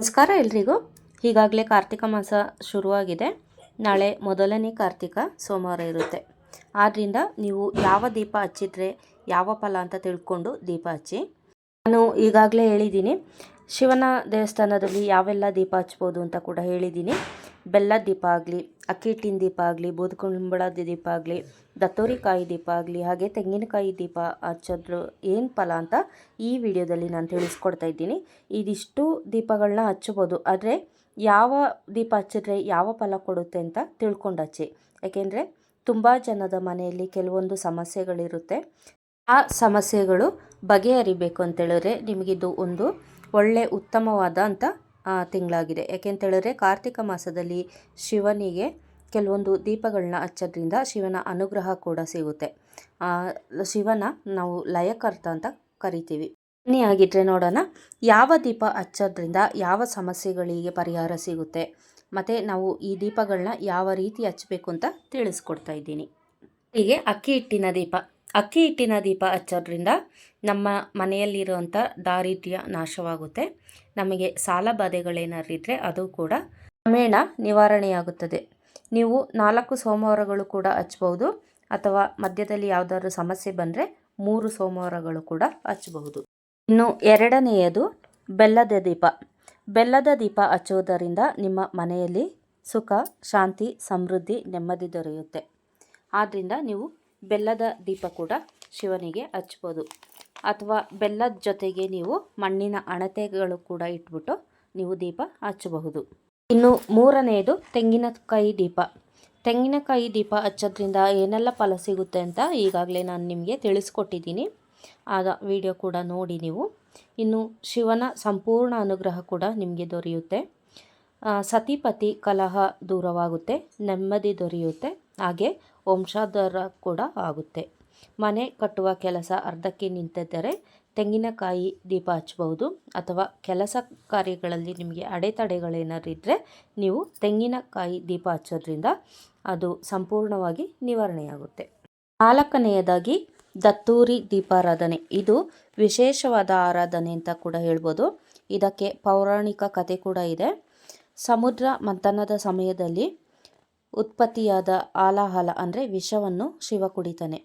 ನಮಸ್ಕಾರ ಎಲ್ರಿಗೂ. ಈಗಾಗಲೇ ಕಾರ್ತಿಕ ಮಾಸ ಶುರುವಾಗಿದೆ. ನಾಳೆ ಮೊದಲನೇ ಕಾರ್ತಿಕ ಸೋಮವಾರ ಇರುತ್ತೆ. ಆದ್ದರಿಂದ ನೀವು ಯಾವ ದೀಪ ಹಚ್ಚಿದ್ರೆ ಯಾವ ಫಲ ಅಂತ ತಿಳ್ಕೊಂಡು ದೀಪ ಹಚ್ಚಿ. ನಾನು ಈಗಾಗಲೇ ಹೇಳಿದ್ದೀನಿ, ಶಿವನ ದೇವಸ್ಥಾನದಲ್ಲಿ ಯಾವೆಲ್ಲ ದೀಪ ಹಚ್ಬೋದು ಅಂತ ಕೂಡ ಹೇಳಿದ್ದೀನಿ. ಬೆಲ್ಲದ ದೀಪ ಆಗಲಿ, ಅಕ್ಕಿ ಹಿಟ್ಟಿನ ದೀಪ ಆಗಲಿ ಬೂದುಕುಂಬಳದ ದೀಪ ಆಗಲಿ, ದತ್ತೋರಿಕಾಯಿ ದೀಪ ಆಗಲಿ, ಹಾಗೆ ತೆಂಗಿನಕಾಯಿ ದೀಪ ಹಚ್ಚೋದ್ರ ಏನು ಫಲ ಅಂತ ಈ ವಿಡಿಯೋದಲ್ಲಿ ನಾನು ತಿಳಿಸ್ಕೊಡ್ತಾ ಇದ್ದೀನಿ. ಇದಿಷ್ಟು ದೀಪಗಳನ್ನ ಹಚ್ಚಬೋದು. ಆದರೆ ಯಾವ ದೀಪ ಹಚ್ಚಿದ್ರೆ ಯಾವ ಫಲ ಕೊಡುತ್ತೆ ಅಂತ ತಿಳ್ಕೊಂಡು ಹಚ್ಚಿ. ಯಾಕೆಂದರೆ ತುಂಬ ಜನದ ಮನೆಯಲ್ಲಿ ಕೆಲವೊಂದು ಸಮಸ್ಯೆಗಳಿರುತ್ತೆ. ಆ ಸಮಸ್ಯೆಗಳು ಬಗೆಹರಿಬೇಕು ಅಂತೇಳಿದ್ರೆ ನಿಮಗಿದು ಒಂದು ಒಳ್ಳೆ ಉತ್ತಮವಾದ ಅಂತ ತಿಂಗಳಾಗಿದೆ. ಯಾಕೆಂತೇಳಿದ್ರೆ ಕಾರ್ತಿಕ ಮಾಸದಲ್ಲಿ ಶಿವನಿಗೆ ಕೆಲವೊಂದು ದೀಪಗಳನ್ನ ಹಚ್ಚೋದ್ರಿಂದ ಶಿವನ ಅನುಗ್ರಹ ಕೂಡ ಸಿಗುತ್ತೆ. ಶಿವನ ನಾವು ಲಯಕರ್ತ ಅಂತ ಕರಿತೀವಿ. ಬನ್ನಿ ಆಗಿದ್ರೆ ನೋಡೋಣ, ಯಾವ ದೀಪ ಹಚ್ಚೋದ್ರಿಂದ ಯಾವ ಸಮಸ್ಯೆಗಳಿಗೆ ಪರಿಹಾರ ಸಿಗುತ್ತೆ? ಮತ್ತು ನಾವು ಈ ದೀಪಗಳನ್ನ ಯಾವ ರೀತಿ ಹಚ್ಚಬೇಕು ಅಂತ ತಿಳಿಸ್ಕೊಡ್ತಾ ಇದ್ದೀನಿ. ಹೀಗೆ ಅಕ್ಕಿ ಹಿಟ್ಟಿನ ದೀಪ. ಅಕ್ಕಿ ಹಿಟ್ಟಿನ ದೀಪ ಹಚ್ಚೋದ್ರಿಂದ ನಮ್ಮ ಮನೆಯಲ್ಲಿರುವಂಥ ದಾರಿದ್ರ್ಯ ನಾಶವಾಗುತ್ತೆ. ನಮಗೆ ಸಾಲ ಇದ್ದರೆ ಅದು ಕೂಡ ಕ್ರಮೇಣ ನಿವಾರಣೆಯಾಗುತ್ತದೆ. ನೀವು ನಾಲ್ಕು ಸೋಮವಾರಗಳು ಕೂಡ ಹಚ್ಬೋದು ಅಥವಾ ಮಧ್ಯದಲ್ಲಿ ಯಾವುದಾದ್ರೂ ಸಮಸ್ಯೆ ಬಂದರೆ ಮೂರು ಸೋಮವಾರಗಳು ಕೂಡ ಹಚ್ಚಬಹುದು ಇನ್ನು ಎರಡನೆಯದು ಬೆಲ್ಲದ ದೀಪ. ಬೆಲ್ಲದ ದೀಪ ಹಚ್ಚುವುದರಿಂದ ನಿಮ್ಮ ಮನೆಯಲ್ಲಿ ಸುಖ, ಶಾಂತಿ, ಸಮೃದ್ಧಿ, ನೆಮ್ಮದಿ ದೊರೆಯುತ್ತೆ. ಆದ್ದರಿಂದ ನೀವು ಬೆಲ್ಲದ ದೀಪ ಕೂಡ ಶಿವನಿಗೆ ಹಚ್ಬೋದು. ಅಥವಾ ಬೆಲ್ಲದ ಜೊತೆಗೆ ನೀವು ಮಣ್ಣಿನ ಅಣತೆಗಳು ಕೂಡ ಇಟ್ಬಿಟ್ಟು ನೀವು ದೀಪ ಹಚ್ಚಬಹುದು. ಇನ್ನು ಮೂರನೆಯದು ತೆಂಗಿನಕಾಯಿ ದೀಪ. ತೆಂಗಿನಕಾಯಿ ದೀಪ ಹಚ್ಚೋದ್ರಿಂದ ಏನೆಲ್ಲ ಫಲ ಸಿಗುತ್ತೆ ಅಂತ ಈಗಾಗಲೇ ನಾನು ನಿಮಗೆ ತಿಳಿಸ್ಕೊಟ್ಟಿದ್ದೀನಿ. ಆದ ವಿಡಿಯೋ ಕೂಡ ನೋಡಿ ನೀವು. ಇನ್ನು ಶಿವನ ಸಂಪೂರ್ಣ ಅನುಗ್ರಹ ಕೂಡ ನಿಮಗೆ ದೊರೆಯುತ್ತೆ. ಸತಿಪತಿ ಕಲಹ ದೂರವಾಗುತ್ತೆ, ನೆಮ್ಮದಿ ದೊರೆಯುತ್ತೆ. ಹಾಗೆ ವಂಶಾಧಾರ ಕೂಡ ಆಗುತ್ತೆ. ಮನೆ ಕಟ್ಟುವ ಕೆಲಸ ಅರ್ಧಕ್ಕೆ ನಿಂತಿದ್ದರೆ ತೆಂಗಿನಕಾಯಿ ದೀಪ ಹಚ್ಚಬಹುದು. ಅಥವಾ ಕೆಲಸ ಕಾರ್ಯಗಳಲ್ಲಿ ನಿಮಗೆ ಅಡೆತಡೆಗಳೇನಾದ್ರು ಇದ್ದರೆ ನೀವು ತೆಂಗಿನಕಾಯಿ ದೀಪ ಹಚ್ಚೋದ್ರಿಂದ ಅದು ಸಂಪೂರ್ಣವಾಗಿ ನಿವಾರಣೆಯಾಗುತ್ತೆ. ನಾಲ್ಕನೆಯದಾಗಿ ದತ್ತೂರಿ ದೀಪಾರಾಧನೆ. ಇದು ವಿಶೇಷವಾದ ಆರಾಧನೆ ಅಂತ ಕೂಡ ಹೇಳ್ಬೋದು. ಇದಕ್ಕೆ ಪೌರಾಣಿಕ ಕತೆ ಕೂಡ ಇದೆ. ಸಮುದ್ರ ಮಂಥನದ ಸಮಯದಲ್ಲಿ ಉತ್ಪತ್ತಿಯಾದ ಆಲಾಹಲ ಅಂದರೆ ವಿಷವನ್ನು ಶಿವ ಕುಡಿತಾನೆ.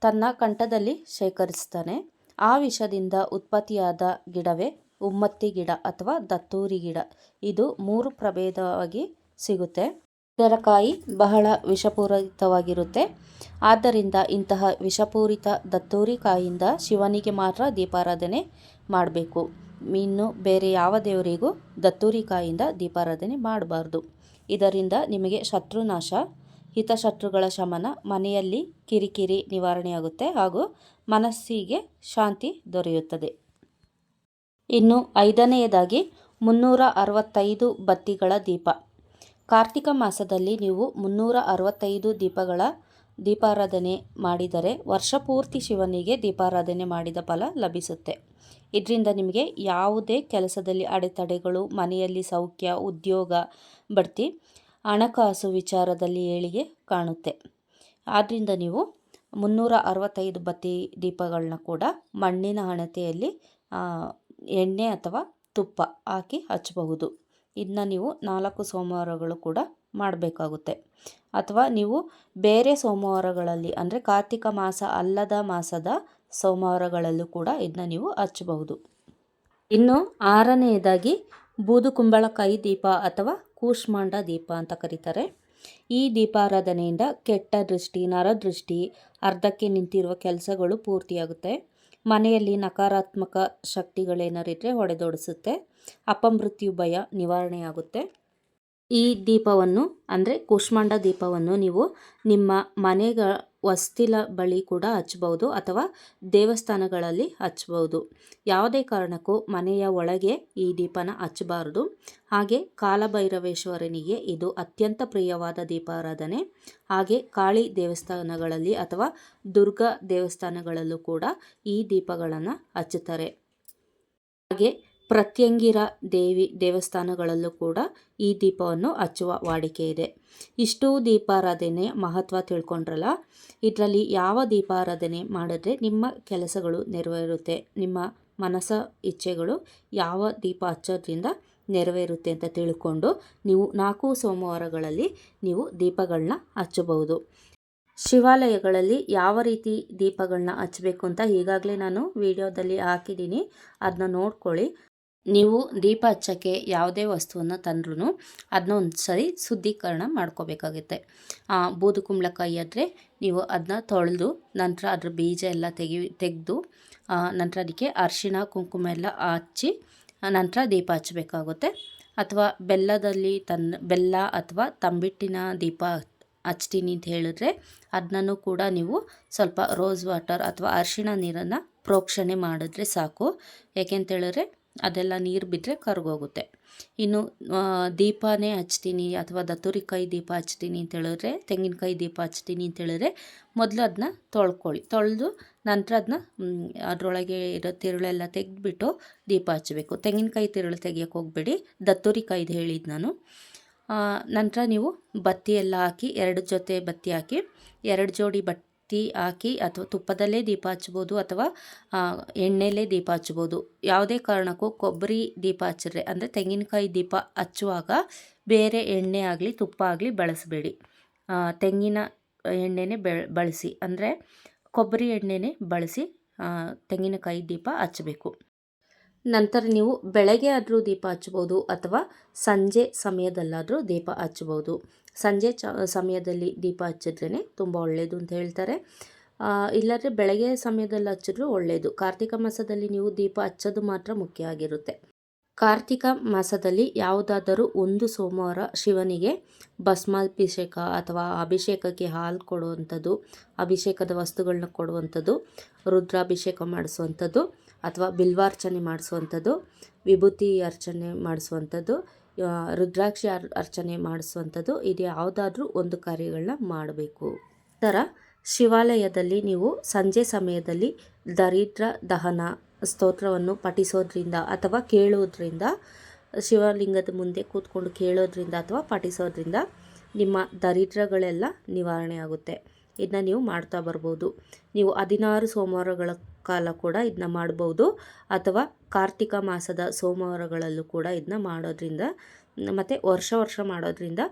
ತನ್ನ ಕಂಠದಲ್ಲಿ ಶೇಖರಿಸ್ತಾನೆ. ಆ ವಿಷದಿಂದ ಉತ್ಪತ್ತಿಯಾದ ಗಿಡವೇ ಉಮ್ಮತ್ತಿ ಗಿಡ ಅಥವಾ ದತ್ತೂರಿ ಗಿಡ. ಇದು ಮೂರು ಪ್ರಭೇದವಾಗಿ ಸಿಗುತ್ತೆ. ಇದರ ಕಾಯಿ ಬಹಳ ವಿಷಪೂರಿತವಾಗಿರುತ್ತೆ. ಆದ್ದರಿಂದ ಇಂತಹ ವಿಷಪೂರಿತ ದತ್ತೂರಿ ಕಾಯಿಯಿಂದ ಶಿವನಿಗೆ ಮಾತ್ರ ದೀಪಾರಾಧನೆ ಮಾಡಬೇಕು. ಇನ್ನು ಬೇರೆ ಯಾವ ದೇವರಿಗೂ ದತ್ತೂರಿ ಕಾಯಿಂದ ದೀಪಾರಾಧನೆ ಮಾಡಬಾರ್ದು. ಇದರಿಂದ ನಿಮಗೆ ಶತ್ರುನಾಶ, ಹಿತಶತ್ರುಗಳ ಶಮನ, ಮನೆಯಲ್ಲಿ ಕಿರಿಕಿರಿ ನಿವಾರಣೆಯಾಗುತ್ತೆ ಹಾಗೂ ಮನಸ್ಸಿಗೆ ಶಾಂತಿ ದೊರೆಯುತ್ತದೆ. ಇನ್ನು ಐದನೆಯದಾಗಿ ಮುನ್ನೂರ ಅರವತ್ತೈದು ಬತ್ತಿಗಳ ದೀಪ. ಕಾರ್ತಿಕ ಮಾಸದಲ್ಲಿ ನೀವು ಮುನ್ನೂರ ಅರವತ್ತೈದು ದೀಪಗಳ ದೀಪಾರಾಧನೆ ಮಾಡಿದರೆ ವರ್ಷಪೂರ್ತಿ ಶಿವನಿಗೆ ದೀಪಾರಾಧನೆ ಮಾಡಿದ ಫಲ ಲಭಿಸುತ್ತೆ. ಇದರಿಂದ ನಿಮಗೆ ಯಾವುದೇ ಕೆಲಸದಲ್ಲಿ ಅಡೆತಡೆಗಳು, ಮನೆಯಲ್ಲಿ ಸೌಖ್ಯ, ಉದ್ಯೋಗ, ಬಡ್ತಿ, ಹಣಕಾಸು ವಿಚಾರದಲ್ಲಿ ಏಳಿಗೆ ಕಾಣುತ್ತೆ. ಆದ್ದರಿಂದ ನೀವು ಮುನ್ನೂರ ಅರವತ್ತೈದು ಬತ್ತಿ ದೀಪಗಳನ್ನ ಕೂಡ ಮಣ್ಣಿನ ಹಣತೆಯಲ್ಲಿ ಎಣ್ಣೆ ಅಥವಾ ತುಪ್ಪ ಹಾಕಿ ಹಚ್ಚಬಹುದು. ಇದನ್ನ ನೀವು ನಾಲ್ಕು ಸೋಮವಾರಗಳು ಕೂಡ ಮಾಡಬೇಕಾಗುತ್ತೆ. ಅಥವಾ ನೀವು ಬೇರೆ ಸೋಮವಾರಗಳಲ್ಲಿ, ಅಂದರೆ ಕಾರ್ತಿಕ ಮಾಸ ಅಲ್ಲದ ಮಾಸದ ಸೋಮವಾರಗಳಲ್ಲೂ ಕೂಡ ಇದನ್ನ ನೀವು ಹಚ್ಚಬಹುದು. ಇನ್ನು ಆರನೆಯದಾಗಿ ಬೂದುಕುಂಬಳಕಾಯಿ ದೀಪ ಅಥವಾ ಕೂಷ್ಮಾಂಡ ದೀಪ ಅಂತ ಕರೀತಾರೆ. ಈ ದೀಪಾರಾಧನೆಯಿಂದ ಕೆಟ್ಟ ದೃಷ್ಟಿ, ನರದೃಷ್ಟಿ, ಅರ್ಧಕ್ಕೆ ನಿಂತಿರುವ ಕೆಲಸಗಳು ಪೂರ್ತಿಯಾಗುತ್ತೆ. ಮನೆಯಲ್ಲಿ ನಕಾರಾತ್ಮಕ ಶಕ್ತಿಗಳೇನಾರಿದ್ರೆ ಹೊಡೆದೊಡಿಸುತ್ತೆ. ಅಪಮೃತ್ಯು ಭಯ ನಿವಾರಣೆಯಾಗುತ್ತೆ. ಈ ದೀಪವನ್ನು, ಅಂದರೆ ಕೂಷ್ಮಾಂಡ ದೀಪವನ್ನು ನೀವು ನಿಮ್ಮ ಮನೆಗ ವಸ್ತಿಲ ಬಳಿ ಕೂಡ ಹಚ್ಚಬಹುದು ಅಥವಾ ದೇವಸ್ಥಾನಗಳಲ್ಲಿ ಹಚ್ಚಬಹುದು ಯಾವುದೇ ಕಾರಣಕ್ಕೂ ಮನೆಯ ಒಳಗೆ ಈ ದೀಪನ ಹಚ್ಚಬಾರ್ದು ಹಾಗೆ ಕಾಲಭೈರವೇಶ್ವರನಿಗೆ ಇದು ಅತ್ಯಂತ ಪ್ರಿಯವಾದ ದೀಪಾರಾಧನೆ. ಹಾಗೆ ಕಾಳಿ ದೇವಸ್ಥಾನಗಳಲ್ಲಿ ಅಥವಾ ದುರ್ಗಾ ದೇವಸ್ಥಾನಗಳಲ್ಲೂ ಕೂಡ ಈ ದೀಪಗಳನ್ನು ಹಚ್ಚುತ್ತಾರೆ. ಹಾಗೆ ಪ್ರತ್ಯಂಗಿರ ದೇವಿ ದೇವಸ್ಥಾನಗಳಲ್ಲೂ ಕೂಡ ಈ ದೀಪವನ್ನು ಹಚ್ಚುವ ವಾಡಿಕೆ ಇದೆ. ಇಷ್ಟು ದೀಪಾರಾಧನೆ ಮಹತ್ವ ತಿಳ್ಕೊಂಡ್ರಲ್ಲ? ಇದರಲ್ಲಿ ಯಾವ ದೀಪಾರಾಧನೆ ಮಾಡಿದ್ರೆ ನಿಮ್ಮ ಕೆಲಸಗಳು ನೆರವೇರುತ್ತೆ? ನಿಮ್ಮ ಮನಸ್ಸ ಇಚ್ಛೆಗಳು ಯಾವ ದೀಪ ಹಚ್ಚೋದ್ರಿಂದ ನೆರವೇರುತ್ತೆ ಅಂತ ತಿಳ್ಕೊಂಡು ನೀವು ನಾಲ್ಕು ಸೋಮವಾರಗಳಲ್ಲಿ ನೀವು ದೀಪಗಳನ್ನ ಹಚ್ಚಬಹುದು. ಶಿವಾಲಯಗಳಲ್ಲಿ ಯಾವ ರೀತಿ ದೀಪಗಳನ್ನ ಹಚ್ಚಬೇಕು ಅಂತ ಈಗಾಗಲೇ ನಾನು ವಿಡಿಯೋದಲ್ಲಿ ಹಾಕಿದ್ದೀನಿ. ಅದನ್ನ ನೋಡ್ಕೊಳ್ಳಿ. ನೀವು ದೀಪ ಹಚ್ಚೋಕ್ಕೆ ಯಾವುದೇ ವಸ್ತುವನ್ನು ತಂದ್ರೂ ಅದನ್ನ ಒಂದು ಸರಿ ಶುದ್ಧೀಕರಣ ಮಾಡ್ಕೋಬೇಕಾಗುತ್ತೆ. ಬೂದು ಕುಂಬಳಕಾಯಿ ಆದರೆ ನೀವು ಅದನ್ನ ತೊಳೆದು ನಂತರ ಅದ್ರ ಬೀಜ ಎಲ್ಲ ತೆಗಿ, ತೆಗೆದು ನಂತರ ಅದಕ್ಕೆ ಅರಿಶಿಣ, ಕುಂಕುಮ ಎಲ್ಲ ಹಚ್ಚಿ ನಂತರ ದೀಪ ಹಚ್ಚಬೇಕಾಗುತ್ತೆ. ಅಥವಾ ಬೆಲ್ಲದಲ್ಲಿ ತನ್ನ ಬೆಲ್ಲ ಅಥವಾ ತಂಬಿಟ್ಟಿನ ದೀಪ ಹಚ್ತೀನಿ ಅಂತ ಹೇಳಿದ್ರೆ ಅದನ್ನೂ ಕೂಡ ನೀವು ಸ್ವಲ್ಪ ರೋಸ್ ವಾಟರ್ ಅಥವಾ ಅರಿಶಿಣ ನೀರನ್ನು ಪ್ರೋಕ್ಷಣೆ ಮಾಡಿದ್ರೆ ಸಾಕು. ಯಾಕೆಂತೇಳಿದ್ರೆ ಅದೆಲ್ಲ ನೀರು ಬಿದ್ದರೆ ಕರ್ಗೋಗುತ್ತೆ. ಇನ್ನು ದೀಪನೇ ಹಚ್ತೀನಿ ಅಥವಾ ದತ್ತುರಿಕಾಯಿ ದೀಪ ಹಚ್ತೀನಿ ಅಂತ ಹೇಳಿದ್ರೆ ತೆಂಗಿನಕಾಯಿ ದೀಪ ಹಚ್ತೀನಿ ಅಂತ ಹೇಳಿದ್ರೆ ಮೊದಲು ಅದನ್ನ ತೊಳ್ಕೊಳ್ಳಿ. ತೊಳೆದು ನಂತರ ಅದನ್ನ ಅದರೊಳಗೆ ಇರೋ ತಿರುಳೆಲ್ಲ ತೆಗೆದ್ಬಿಟ್ಟು ದೀಪ ಹಚ್ಚಬೇಕು. ತೆಂಗಿನಕಾಯಿ ತಿರುಳು ತೆಗಿಯೋಕೆ ಹೋಗಬೇಡಿ. ದತ್ತುರಿಕಾಯ್ದು ಹೇಳಿದ್ದು ನಾನು. ನಂತರ ನೀವು ಬತ್ತಿ ಎಲ್ಲ ಹಾಕಿ, ಎರಡು ಜೊತೆ ಬತ್ತಿ ಹಾಕಿ, ಎರಡು ಜೋಡಿ ಬತ್ತಿ ಹಾಕಿ ಅಥವಾ ತುಪ್ಪದಲ್ಲೇ ದೀಪ ಹಚ್ಬೋದು ಅಥವಾ ಎಣ್ಣೆಲೇ ದೀಪ ಹಚ್ಬೋದು. ಯಾವುದೇ ಕಾರಣಕ್ಕೂ ಕೊಬ್ಬರಿ ದೀಪ ಹಚ್ಚಿದ್ರೆ ಅಂದರೆ ತೆಂಗಿನಕಾಯಿ ದೀಪ ಹಚ್ಚುವಾಗ ಬೇರೆ ಎಣ್ಣೆ ಆಗಲಿ, ತುಪ್ಪ ಆಗಲಿ ಬಳಸಬೇಡಿ. ತೆಂಗಿನ ಎಣ್ಣೆನೇ ಬೆಳ ಬಳಸಿ. ಅಂದರೆ ಕೊಬ್ಬರಿ ಎಣ್ಣೆನೇ ಬಳಸಿ ತೆಂಗಿನಕಾಯಿ ದೀಪ ಹಚ್ಚಬೇಕು. ನಂತರ ನೀವು ಬೆಳಗ್ಗೆ ಆದರೂ ದೀಪ ಹಚ್ಬೋದು ಅಥವಾ ಸಂಜೆ ಸಮಯದಲ್ಲಾದರೂ ದೀಪ ಹಚ್ಬೋದು. ಸಂಜೆ ಚ, ಸಮಯದಲ್ಲಿ ದೀಪ ಹಚ್ಚಿದ್ರೇ ತುಂಬ ಒಳ್ಳೆಯದು ಅಂತ ಹೇಳ್ತಾರೆ. ಇಲ್ಲಾಂದರೆ ಬೆಳಗ್ಗೆ ಸಮಯದಲ್ಲಿ ಹಚ್ಚಿದ್ರೂ ಒಳ್ಳೆಯದು ಕಾರ್ತಿಕ ಮಾಸದಲ್ಲಿ ನೀವು ದೀಪ ಹಚ್ಚೋದು ಮಾತ್ರ ಮುಖ್ಯ ಆಗಿರುತ್ತೆ. ಕಾರ್ತಿಕ ಮಾಸದಲ್ಲಿ ಯಾವುದಾದರೂ ಒಂದು ಸೋಮವಾರ ಶಿವನಿಗೆ ಭಸ್ಮಾಭಿಷೇಕ ಅಥವಾ ಅಭಿಷೇಕಕ್ಕೆ ಹಾಲು ಕೊಡುವಂಥದ್ದು, ಅಭಿಷೇಕದ ವಸ್ತುಗಳನ್ನ ಕೊಡುವಂಥದ್ದು, ರುದ್ರಾಭಿಷೇಕ ಮಾಡಿಸುವಂಥದ್ದು ಅಥವಾ ಬಿಲ್ವಾರ್ಚನೆ ಮಾಡಿಸುವಂಥದ್ದು, ವಿಭೂತಿ ಅರ್ಚನೆ ಮಾಡಿಸುವಂಥದ್ದು ರುದ್ರಾಕ್ಷಿ ಅರ್, ಅರ್ಚನೆ ಮಾಡಿಸುವಂಥದ್ದು, ಇದು ಯಾವುದಾದ್ರೂ ಒಂದು ಕಾರ್ಯಗಳನ್ನ ಮಾಡಬೇಕು. ಥರ ಶಿವಾಲಯದಲ್ಲಿ ನೀವು ಸಂಜೆ ಸಮಯದಲ್ಲಿ ದರಿದ್ರ ದಹನ ಸ್ತೋತ್ರವನ್ನು ಪಠಿಸೋದ್ರಿಂದ ಅಥವಾ ಕೇಳೋದ್ರಿಂದ, ಶಿವಲಿಂಗದ ಮುಂದೆ ಕೂತ್ಕೊಂಡು ಕೇಳೋದ್ರಿಂದ ಅಥವಾ ಪಠಿಸೋದ್ರಿಂದ ನಿಮ್ಮ ದರಿದ್ರಗಳೆಲ್ಲ ನಿವಾರಣೆ ಆಗುತ್ತೆ. ಇದನ್ನ ನೀವು ಮಾಡ್ತಾ ಬರ್ಬೋದು. ನೀವು ಹದಿನಾರು ಸೋಮವಾರಗಳ ಕಾಲ ಕೂಡ ಇದನ್ನ ಮಾಡ್ಬೋದು. ಅಥವಾ ಕಾರ್ತಿಕ ಮಾಸದ ಸೋಮವಾರಗಳಲ್ಲೂ ಕೂಡ ಇದನ್ನ ಮಾಡೋದ್ರಿಂದ, ಮತ್ತು ವರ್ಷ ವರ್ಷ ಮಾಡೋದ್ರಿಂದ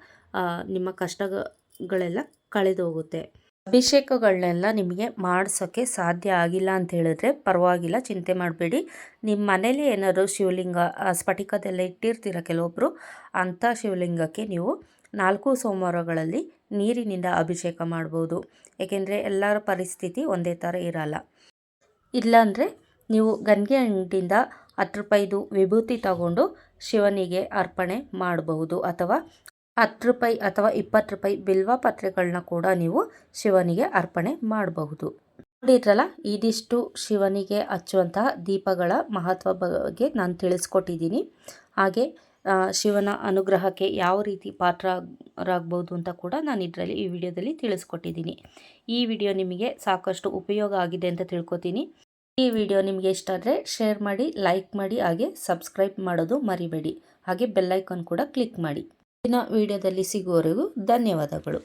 ನಿಮ್ಮ ಕಷ್ಟಗಳೆಲ್ಲ ಕಳೆದು ಹೋಗುತ್ತೆ ಅಭಿಷೇಕಗಳನ್ನೆಲ್ಲ ನಿಮಗೆ ಮಾಡಿಸೋಕ್ಕೆ ಸಾಧ್ಯ ಆಗಿಲ್ಲ ಅಂತ ಹೇಳಿದ್ರೆ ಪರವಾಗಿಲ್ಲ, ಚಿಂತೆ ಮಾಡಬೇಡಿ. ನಿಮ್ಮ ಮನೇಲಿ ಏನಾದರೂ ಶಿವಲಿಂಗ ಸ್ಫಟಿಕದೆಲ್ಲ ಇಟ್ಟಿರ್ತೀರ ಕೆಲವೊಬ್ಬರು ಅಂಥ ಶಿವಲಿಂಗಕ್ಕೆ ನೀವು ನಾಲ್ಕು ಸೋಮವಾರಗಳಲ್ಲಿ ನೀರಿನಿಂದ ಅಭಿಷೇಕ ಮಾಡ್ಬೋದು. ಏಕೆಂದರೆ ಎಲ್ಲರ ಪರಿಸ್ಥಿತಿ ಒಂದೇ ಥರ ಇರಲ್ಲ. ಇಲ್ಲಾಂದರೆ ನೀವು ಗಂಗೆ ಅಂಗಡಿಯಿಂದ ಹತ್ತು ರೂಪಾಯಿದು ವಿಭೂತಿ ತಗೊಂಡು ಶಿವನಿಗೆ ಅರ್ಪಣೆ ಮಾಡಬಹುದು ಅಥವಾ ಹತ್ತು ರೂಪಾಯಿ ಅಥವಾ ಇಪ್ಪತ್ತು ರೂಪಾಯಿ ಬಿಲ್ವ ಪತ್ರೆಗಳನ್ನ ಕೂಡ ನೀವು ಶಿವನಿಗೆ ಅರ್ಪಣೆ ಮಾಡಬಹುದು. ನೋಡಿದ್ರಲ್ಲ, ಇದಿಷ್ಟು ಶಿವನಿಗೆ ಹಚ್ಚುವಂತಹ ದೀಪಗಳ ಮಹತ್ವ ಬಗ್ಗೆ ನಾನು ತಿಳಿಸ್ಕೊಟ್ಟಿದ್ದೀನಿ. ಹಾಗೆ ಶಿವನ ಅನುಗ್ರಹಕ್ಕೆ ಯಾವ ರೀತಿ ಪಾತ್ರರಾಗ್ಬೋದು ಅಂತ ಕೂಡ ನಾನು ಇದರಲ್ಲಿ ಈ ವಿಡಿಯೋದಲ್ಲಿ ತಿಳಿಸ್ಕೊಟ್ಟಿದ್ದೀನಿ. ಈ ವಿಡಿಯೋ ನಿಮಗೆ ಸಾಕಷ್ಟು ಉಪಯೋಗ ಆಗಿದೆ ಅಂತ ತಿಳ್ಕೊತೀನಿ. ಈ ವಿಡಿಯೋ ನಿಮಗೆ ಇಷ್ಟ ಆದರೆ ಶೇರ್ ಮಾಡಿ, ಲೈಕ್ ಮಾಡಿ, ಹಾಗೆ ಸಬ್ಸ್ಕ್ರೈಬ್ ಮಾಡೋದು ಮರಿಬೇಡಿ. ಹಾಗೆ ಬೆಲ್ಲೈಕನ್ ಕೂಡ ಕ್ಲಿಕ್ ಮಾಡಿ. ಇನ್ನು ವಿಡಿಯೋದಲ್ಲಿ ಸಿಗುವವರೆಗೂ ಧನ್ಯವಾದಗಳು.